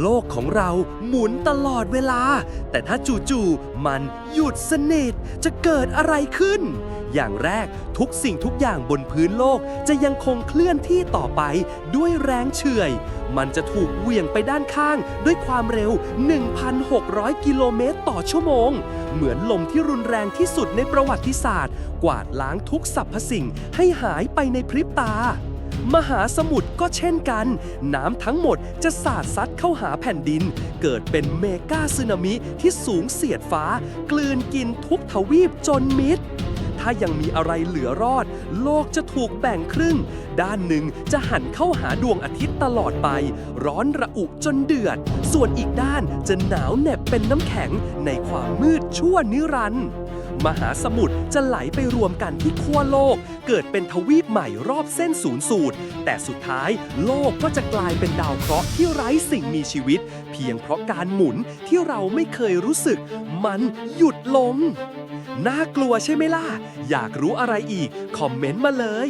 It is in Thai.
โลกของเราหมุนตลอดเวลา แต่ถ้าจู่ๆมันหยุดสนิทจะเกิดอะไรขึ้น อย่างแรกทุกสิ่งทุกอย่างบนพื้นโลกจะยังคงเคลื่อนที่ต่อไปด้วยแรงเฉื่อย มันจะถูกเหวี่ยงไปด้านข้างด้วยความเร็ว 1,600 กิโลเมตรต่อชั่วโมง เหมือนลมที่รุนแรงที่สุดในประวัติศาสตร์ กวาดล้างทุกสรรพสิ่งให้หายไปในพริบตา มหาสมุทรก็เช่นกัน น้ำทั้งหมดจะสาดซัดเข้าหาแผ่นดิน เกิดเป็นเมกาสึนามิที่สูงเสียดฟ้า กลืนกินทุกทวีปจนมิดถ้ายังมีอะไรเหลือรอด โลกจะถูกแบ่งครึ่ง ด้านหนึ่งจะหันเข้าหาดวงอาทิตย์ตลอดไป ร้อนระอุจนเดือด ส่วนอีกด้านจะหนาวเหน็บเป็นน้ำแข็งในความมืดชั่วนิรันดร์ มหาสมุทรจะไหลไปรวมกันที่ขั้วโลก เกิดเป็นทวีปใหม่รอบเส้นศูนย์สูตร แต่สุดท้ายโลกก็จะกลายเป็นดาวเคราะห์ที่ไร้สิ่งมีชีวิต เพียงเพราะการหมุนที่เราไม่เคยรู้สึก มันหยุดลง น่ากลัวใช่ไหมล่ะ อยากรู้อะไรอีก คอมเมนต์มาเลย